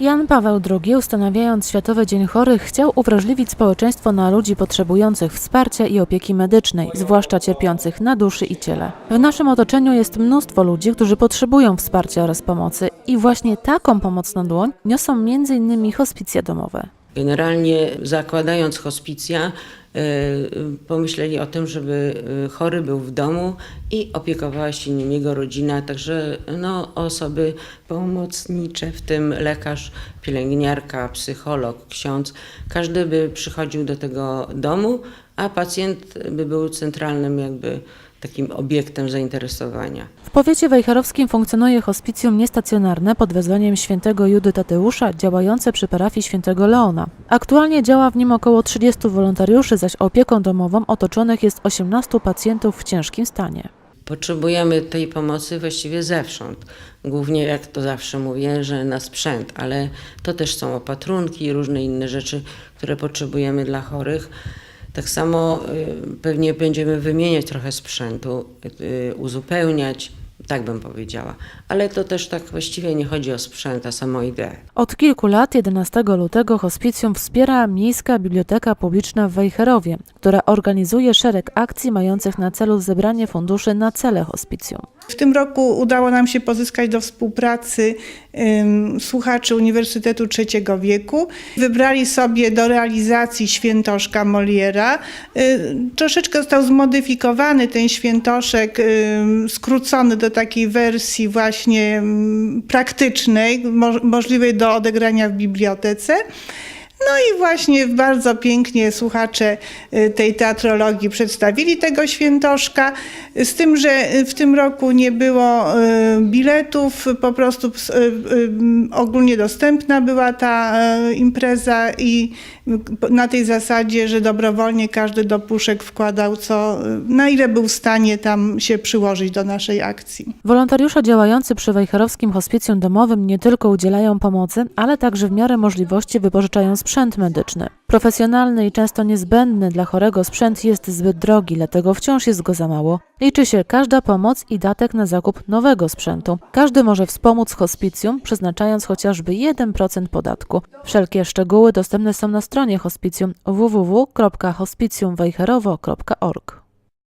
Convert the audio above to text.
Jan Paweł II, ustanawiając Światowy Dzień Chorych, chciał uwrażliwić społeczeństwo na ludzi potrzebujących wsparcia i opieki medycznej, zwłaszcza cierpiących na duszy i ciele. W naszym otoczeniu jest mnóstwo ludzi, którzy potrzebują wsparcia oraz pomocy i właśnie taką pomoc na dłoń niosą m.in. hospicja domowe. Generalnie zakładając hospicja, pomyśleli o tym, żeby y, chory był w domu i opiekowała się nim jego rodzina, także no, osoby pomocnicze, w tym lekarz, pielęgniarka, psycholog, ksiądz, każdy by przychodził do tego domu, a pacjent by był centralnym jakby takim obiektem zainteresowania. W powiecie wejherowskim funkcjonuje hospicjum niestacjonarne pod wezwaniem świętego Judy Tadeusza, działające przy parafii świętego Leona. Aktualnie działa w nim około 30 wolontariuszy, zaś opieką domową otoczonych jest 18 pacjentów w ciężkim stanie. Potrzebujemy tej pomocy właściwie zewsząd. Głównie, jak to zawsze mówię, że na sprzęt, ale to też są opatrunki i różne inne rzeczy, które potrzebujemy dla chorych. Tak samo y, pewnie będziemy wymieniać trochę sprzętu, y, uzupełniać, tak bym powiedziała. Ale to też tak właściwie nie chodzi o sprzęt, a samą ideę. Od kilku lat, 11 lutego, hospicjum wspiera Miejska Biblioteka Publiczna w Wejherowie, która organizuje szereg akcji mających na celu zebranie funduszy na cele hospicjum. W tym roku udało nam się pozyskać do współpracy ym, słuchaczy Uniwersytetu Trzeciego Wieku. Wybrali sobie do realizacji świętoszka Moliera. Y, troszeczkę został zmodyfikowany ten świętoszek, ym, skrócony do takiej wersji właśnie ym, praktycznej, mo możliwej do odegrania w bibliotece. No i właśnie bardzo pięknie słuchacze y, tej teatrologii przedstawili tego świętoszka, z tym, że y, w tym roku nie było y, biletów, po prostu ogólnie dostępna była ta impreza i na tej zasadzie, że dobrowolnie każdy do puszek wkładał co, na ile był w stanie tam się przyłożyć do naszej akcji. Wolontariusze działający przy Wejherowskim Hospicjum Domowym nie tylko udzielają pomocy, ale także w miarę możliwości wypożyczają sprzęt medyczny. Profesjonalny i często niezbędny dla chorego sprzęt jest zbyt drogi, dlatego wciąż jest go za mało. Liczy się każda pomoc i datek na zakup nowego sprzętu. Każdy może wspomóc hospicjum, przeznaczając chociażby 1% podatku. Wszelkie szczegóły dostępne są na stronie hospicjum www.hospicjumwejherowo.org.